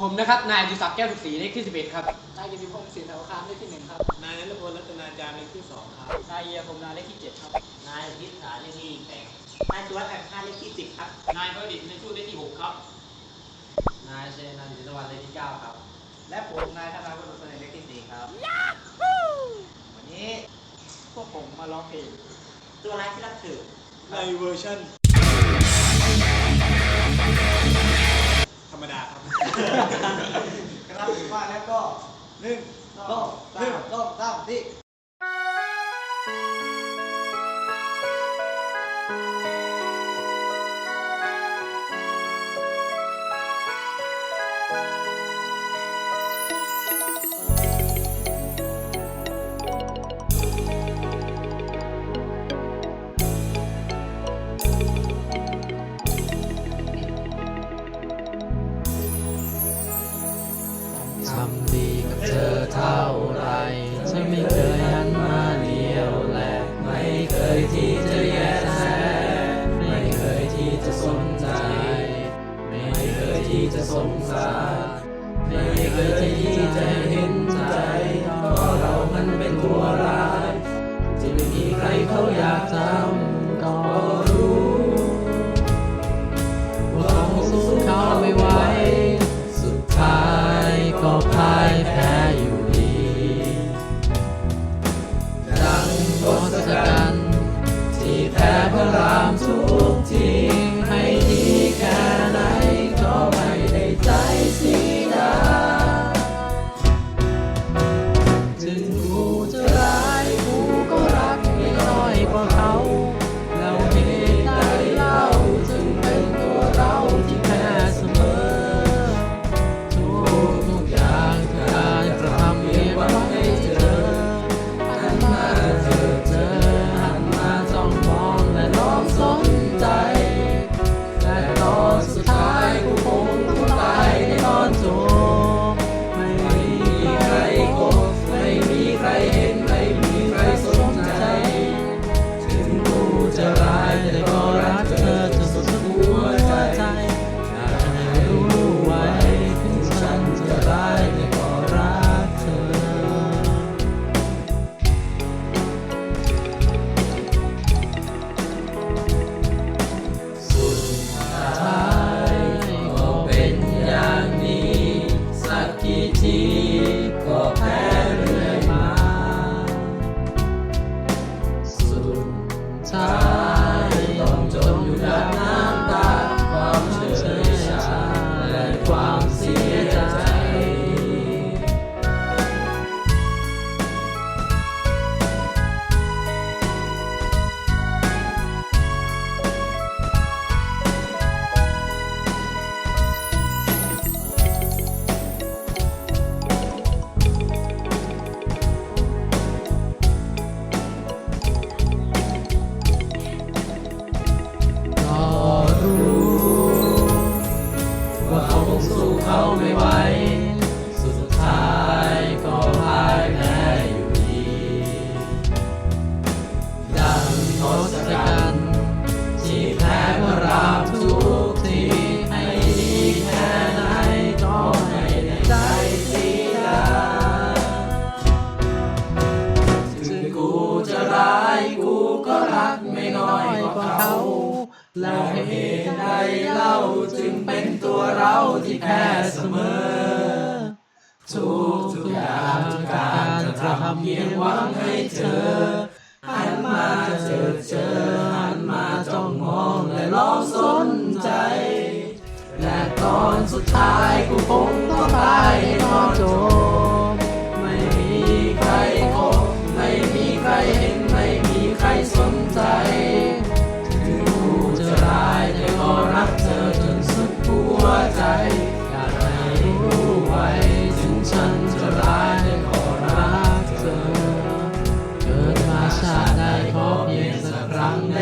ผมนะครับ นายอดิศักดิ์แก้วสุขศรีเลขที่ 11 ครับ นายกิติพงศ์ศิลป์คามเลขที่หนึ่งครับ นายนรพลรัตนาจารย์เลขที่สองครับ นายเอียผมนาเลขที่เจ็ดครับ นายพิษฐานเลขที่แปดนายสุวัสดิ์อัคารเลขที่สิบครับ นายพระดิษฐ์ในชูเลขที่6ครับ นายเชนันจิตวัฒน์เลขที่เก้าครับ และผมนายธนาวุฒิเสนอเลขที่สี่ครับ วันนี้พวกผมมาร้องเพลงตัวร้ายที่รักถือในเวอร์ชันธรรมดาครับ ครับถือว่าแล้วก็หนึ่งสองหนึ่งสองสามสี่ ที่จะสงสารไม่เคยที่จะเห็นใจก็เรามันเป็นตัวร้ายที่ไม่มีใครเขาอยากทำ ท้ แล้วเหตุใดเล่าจึงเป็นตัวเราที่แพ้เสมอ ทุกทุกอย่างทุกการกระทำเพียงหวังให้เธอหันมาเจอเจอหันมาจ้องมองและลองสนใจ และตอนสุดท้ายกูคงต้องตายในตอนจบ อยาให้รู้ไว้ถึงฉันจะร้ายได้ขอรักเธอ เกิดมาชาติได้ขอเพียงสักครั้งใน